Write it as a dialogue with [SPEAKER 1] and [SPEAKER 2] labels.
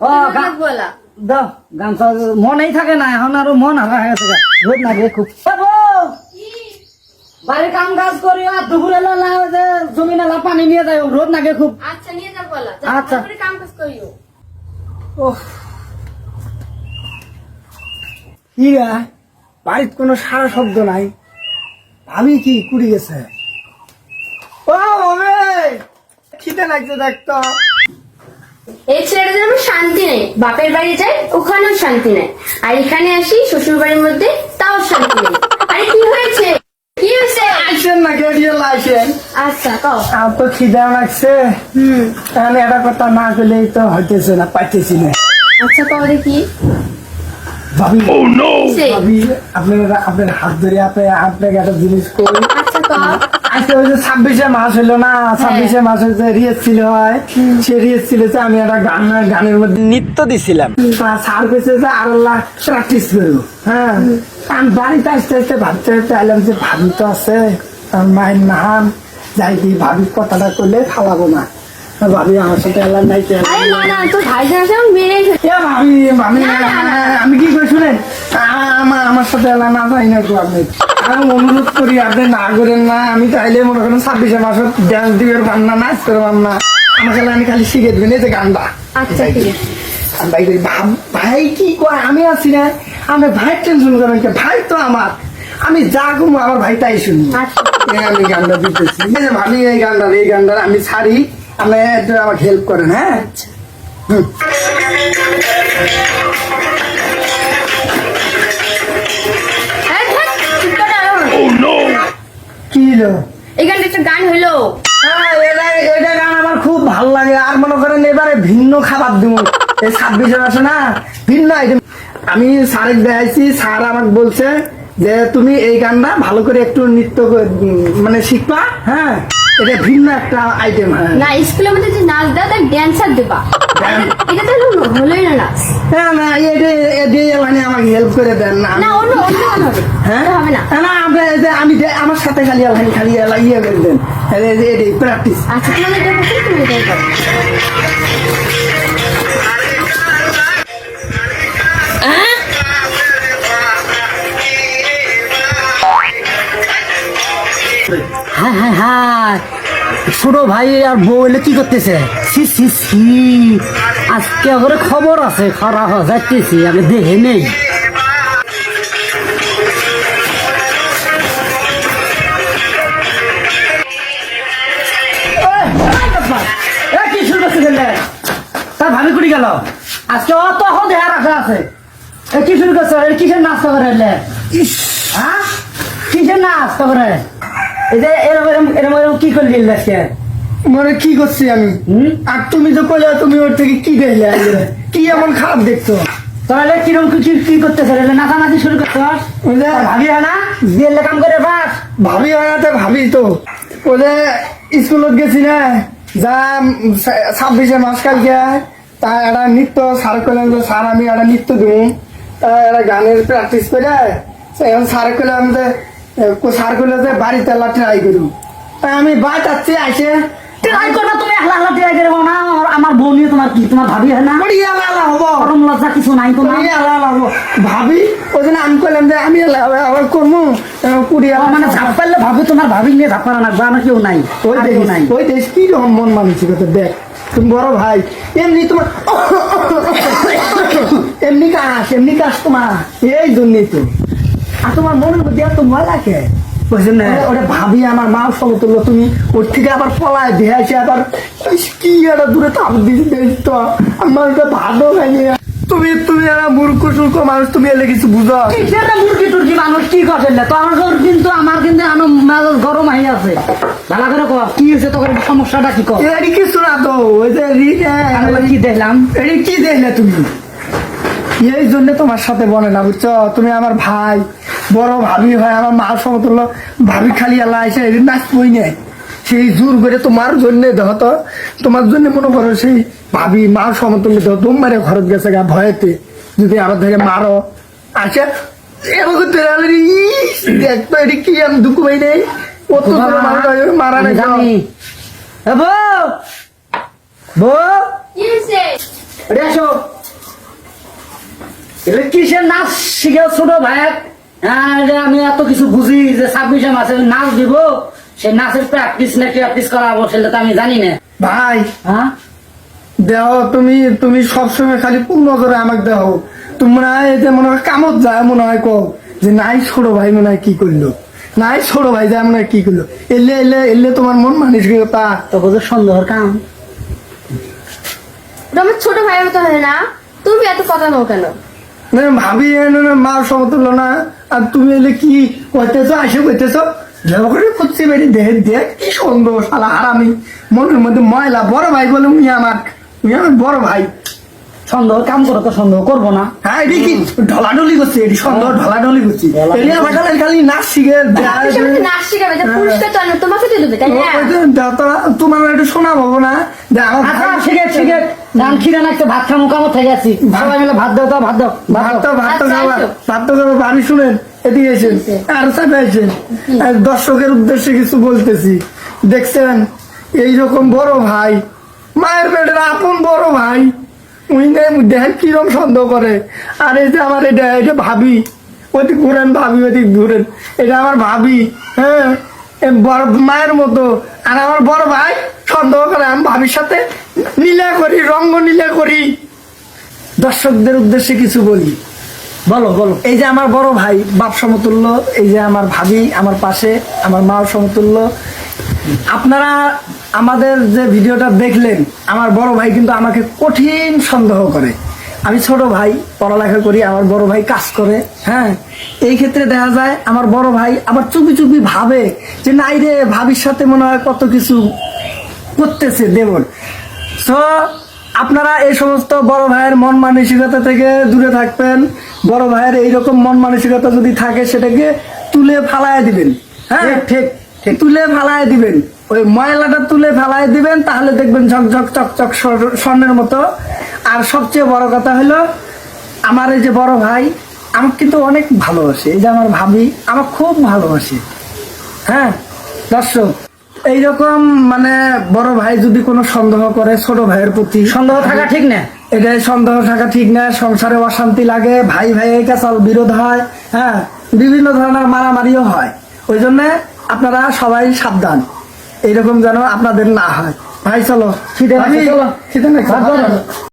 [SPEAKER 1] ও
[SPEAKER 2] বলা।
[SPEAKER 1] দাও গামছা মনেই থাকে না এখন আরও মন হারা হয়ে গেছে রোদ না খুব। বাড়ির কাম কাজ করি আর দুপুরে পানি নিয়ে যায়। রোদ নাগে খুব।
[SPEAKER 2] আচ্ছা নিয়ে যা বলা।
[SPEAKER 1] আচ্ছা।
[SPEAKER 2] কাম কাজ করিও
[SPEAKER 3] ওহ ইরা বাড়িতে কোনো সারা শব্দ নাই। আমি কি কুড়ি গেছে ও খিদে লাগছে দেখতো
[SPEAKER 2] এই ছেলেটা যেন শান্তি নেই। বাপের বাড়ি যাই ওখানেও শান্তি নেই। আর এখানে আসি শ্বশুর বাড়ির মধ্যে তাও শান্তি নেই। আরে কি হয়েছে? কি হয়েছে?
[SPEAKER 3] না গেড়িয়ে লাইসেন
[SPEAKER 2] আচ্ছা কও।
[SPEAKER 3] আমার তো খিদে লাগছে।
[SPEAKER 2] হুম।
[SPEAKER 3] তাহলে একটা কথা না তো হইতেছে না পাইতেছি না।
[SPEAKER 2] আচ্ছা কও দেখি।
[SPEAKER 3] ভাবি? ভাবি আপনার আপনার হাত ধরে আপনি আপনাকে একটা জিনিস করি
[SPEAKER 2] আচ্ছা কও।
[SPEAKER 3] আজকে ওই যে ছাব্বিশে মাস না ছাব্বিশে মাস হয়েছে রিয়েস ছিল হয় সে রিয়েস ছিল যে আমি একটা গান গানের মধ্যে নৃত্য দিছিলাম। তা স্যার কইছে যে আর আল্লাহ প্র্যাকটিস করো হ্যাঁ? আমি বাড়িতে আসতে আসতে ভাবতে ভাবতে আইলাম যে ভাবি তো আছে মায়ের নাম যাই কি ভাবি কথাটা করলে খাওয়াবো না। ভাবি আমার সাথে নাই ভাবি
[SPEAKER 2] না।
[SPEAKER 3] আমি কি করি শুনেন? আমার সাথে এলা না যাই না আপনি। আমি অনুরোধ করি আপনি না করেন না আমি চাইলে মনে করেন ছাব্বিশে মাসে ড্যান্স দিবেন পান না নাচ করবাম না আমাকে আমি খালি শিখে দেবেন এই যে গানটা।
[SPEAKER 2] আচ্ছা ঠিক আছে।
[SPEAKER 3] আমি ভাই করি, ভাই কি কয় আমি আছি না। আমি ভাই টেনশন করেন? ভাই তো আমার। আমি যা করব আমার ভাই তাই শুনি।
[SPEAKER 2] আচ্ছা।
[SPEAKER 3] আমি গানটা দিতেছি। ভাবি এই গানটা এই গানটা আমি ছাড়ি। আপনি একটু আমাকে হেল্প করেন হ্যাঁ? হুম।
[SPEAKER 2] এখানে একটা গান হইল
[SPEAKER 3] হ্যাঁ, এটা গান আমার খুব ভালো লাগে। আর মনে করেন এবারে ভিন্ন খাবার দিব। এই ছাব্বিশে মাসে না ভিন্ন আইটেম আমি স্যারের দেখাইছি স্যার আমাকে বলছে যে তুমি এই গানটা ভালো করে একটু নৃত্য মানে শিখবা হ্যাঁ? এটা ভিন্ন একটা আইটেম হ্যাঁ।
[SPEAKER 2] না স্কুলের মধ্যে যে নাচ দেওয়া ড্যান্সার দেবা? এটা তো হলোই না
[SPEAKER 3] হ্যাঁ না এটা এটা মানে আমাকে হেল্প করে দেন না
[SPEAKER 2] না অন্য অন্য হবে
[SPEAKER 3] হ্যাঁ
[SPEAKER 2] হবে না
[SPEAKER 3] না আপনি আমি আমার সাথে খালি আলহানি খালি ইয়ে করে দেন। এটাই প্র্যাকটিস
[SPEAKER 2] আচ্ছা তোমাদের এটা তুমি এটাই
[SPEAKER 1] হ্যাঁ হ্যাঁ হ্যাঁ। ছোট ভাই আর বউ এলে কি করতেছে? সি আজকে করে খবর আছে খারাপ যাইতেছি, আমি দেখে নেই। ভাবি কুড়ি আজকে অত দেহা রাখা আছে। কিসের নাস্তা করে কিসের নাস্তা করে? এই এরকম এরকম এরকম এরকম কি করলি আজকে?
[SPEAKER 3] মানে কি করছি আমি? আর তুমি তো কইলে তুমি ওর থেকে কি দেখলে কি এমন খারাপ দেখছ?
[SPEAKER 1] তাহলে কীরকম কি কি করতেছে? নাচানাচি শুরু করতে ভাবি হয় না? বিয়ের কাম করে বাস
[SPEAKER 3] ভাবি হয় না তো ভাবি তো। যে স্কুলত গেছি না? যা ছাব্বিশে মাস কালকে তা একটা নৃত্য স্যার করলাম যে স্যার আমি একটা নৃত্য দিব তা একটা গানের প্র্যাকটিস করে এখন স্যার করলাম যে স্যার করলে যে বাড়িতে ট্রাই তাই আমি আসে
[SPEAKER 1] ট্রাই করবে তুমি ট্রাই করব না। আমার বউ নিয়ে তোমার কি তোমার ভাবি হয় না?
[SPEAKER 3] হব।
[SPEAKER 1] গরম লজ্জা কিছু নাই তোমার
[SPEAKER 3] হব। ভাবি ওই জন্য আমি করলাম যে আমি এলা আবার করব কুড়ি
[SPEAKER 1] ও মানে ঝাপ পারলে ভাবি তোমার ভাবি নিয়ে ঝাপ পারা লাগবে আমার কেউ নাই?
[SPEAKER 3] ওই দেশ
[SPEAKER 1] নাই?
[SPEAKER 3] ওই দেশ কি রকম মন মানসিকতা? দেখ তুমি বড় ভাই এমনি তোমার এমনি কাশ এমনি কাশ তোমার। এই জন্যই তো আর তোমার মনের মধ্যে এত ময়লা কে ওরে ভাবি আমার মা সমতুল্য তুমি ওর থেকে আবার পলায় আবার কি একটা দূরে তাপ দেশ তো। আমার এটা ভালো হয়নি তুমি তুমি একটা মূর্খ সুর্খ মানুষ তুমি এলে কিছু বুঝো?
[SPEAKER 1] রে মুরগি মানুষ কি করছেন না তো আমার কিন্তু আমার কিন্তু আমার মেজাজ গরম হয়ে আছে। ভালো করে কর কি হয়েছে তোর সমস্যাটা কি কর
[SPEAKER 3] এটি কিছু না তো ওই যে
[SPEAKER 1] কি দেখলাম?
[SPEAKER 3] এটি কি দেখলে তুমি? এই জন্য তোমার সাথে বলে না বুঝছ? তুমি আমার ভাই। বড় ভাবি হয় আমার মা সমতুল্য ভাবি খালি আল্লাহ এসে এদিন নাচবই নেই। সেই জোর করে তোমার জন্য দেহ তো তোমার জন্য মনে করো সেই ভাবি মা সমতুল্য দেহ তোমারে ঘরত গেছে গা ভয়েতে। যদি আমার থেকে মারো আচ্ছা এরকম তেরালে দেখতো এটি কি আমি দুঃখ পাই নেই। কত করে মারা- মারা
[SPEAKER 1] আমি
[SPEAKER 3] নেই
[SPEAKER 1] জানি। এ বউ বউ।
[SPEAKER 2] কি
[SPEAKER 1] এটা কিসের নাচ শিখে ছোট ভাই আমি এত কিছু বুঝি যে ছাব্বিশে মাসে নাচ দিব সেই নাচের প্র্যাকটিস না প্র্যাকটিস করাবো সেটা তো আমি জানি না।
[SPEAKER 3] ভাই
[SPEAKER 1] হ্যাঁ?
[SPEAKER 3] দেহ তুমি তুমি সবসময় খালি কোন নজরে আমাকে দেহ? তুমি মনে হয় এতে মনে হয় কামত যায় মনে হয় কো যে নাই ছোট ভাই মনে হয় কি করল? নাই ছোট ভাই যায় মনে হয় কি করল? এলে এলে এলে তোমার মন মানিস মানসিকতা
[SPEAKER 1] তো। বোঝো সন্দেহর কাম।
[SPEAKER 2] আমার ছোট ভাইয়ের মতো হয় না। তুমি এত কথা নাও কেন?
[SPEAKER 3] ভাবি এনে না মা সমতুল্য না। আর তুমি এলে কি কইতেছো আসে কইতেছো? ঝগড়া করে করছি বেরি দেহ দেখ কি সুন্দর শালা হারামি। মনের মধ্যে ময়লা বড় ভাই বলে উনি আমার উনি আমার বড় ভাই।
[SPEAKER 1] সন্দেহ কাম করো তো সন্দেহ করব না।
[SPEAKER 3] হ্যাঁ এটি কি ঢলাঢলি করছে এটি সুন্দর ঢলাঢলি করছি। এটি আমার খালি খালি নাচ শিখে
[SPEAKER 2] আপনি নাচ শিখাবে পুরস্কার তো আনবে, তোমাকে তো দেবে তাই না?
[SPEAKER 3] তোমার একটু শোনা পাবো না। যে আমার
[SPEAKER 1] ধান খিরে নাচতে ভাত খামো কামো থেকে আছি সবাই মিলে ভাত দাও তো ভাত দাও ভাত
[SPEAKER 3] ভাত তো
[SPEAKER 1] দাও
[SPEAKER 3] ভাত তো। ভাত তো খাওয়া বাড়ি শুনেন এদিকে এসেন আর সাথে আছেন। দর্শকের উদ্দেশ্যে কিছু বলতেছি। দেখছেন এইরকম বড় ভাই মায়ের পেটের আপন বড় ভাই উনি দেখেন কিরম সন্দেহ করে। আর এই যে আমার এটা এটা ভাবি ওদিক ঘুরেন ভাবি ওদিক ঘুরেন। এটা আমার ভাবি হ্যাঁ বড় মায়ের মতো। আর আমার বড় ভাই সন্দেহ করে আমি ভাবির সাথে নীলা করি, রঙ্গ নীলা করি। দর্শকদের উদ্দেশ্যে কিছু বলি।
[SPEAKER 1] বলো বলো।
[SPEAKER 3] এই যে আমার বড় ভাই, বাপ সমতুল্য, এই যে আমার ভাবি, আমার পাশে, আমার মা সমতুল্য। আপনারা আমাদের যে ভিডিওটা দেখলেন, আমার বড় ভাই কিন্তু আমাকে কঠিন সন্দেহ করে। আমি ছোট ভাই, পড়ালেখা করি, আমার বড় ভাই কাজ করে হ্যাঁ? এই ক্ষেত্রে দেখা যায়, আমার বড় ভাই আবার চুপি চুপি ভাবে যে নাই রে, ভাবির সাথে মনে হয় কত কিছু করতেছে, দেবর। সো আপনারা এই সমস্ত বড় ভাইয়ের মন মানসিকতা থেকে দূরে থাকবেন। বড় ভাইয়ের এইরকম মন মানসিকতা যদি থাকে সেটাকে তুলে ফালায় দিবেন। হ্যাঁ? ঠিক ঠিক তুলে ফালায় দিবেন। ওই ময়লাটা তুলে ফালায় দিবেন তাহলে দেখবেন ঝকঝক চকচক স্বর- স্বর্ণের মতো। আর সবচেয়ে বড় কথা হলো আমার এই যে বড় ভাই আমাকে কিন্তু অনেক ভালোবাসে। এই যে আমার ভাবি আমার খুব ভালোবাসে। হ্যাঁ? দর্শক এইরকম মানে বড় ভাই যদি কোনো সন্দেহ করে ছোট ভাইয়ের প্রতি।
[SPEAKER 1] সন্দেহ থাকা ঠিক না?
[SPEAKER 3] এটাই সন্দেহ থাকা ঠিক না সংসারে অশান্তি লাগে ভাই ভাই চাল বিরোধ হয় হ্যাঁ বিভিন্ন ধরনের মারামারিও হয়। ওই জন্য আপনারা সবাই সাবধান। এইরকম যেন আপনাদের না হয়। ভাই চলো শীতে
[SPEAKER 1] চলো।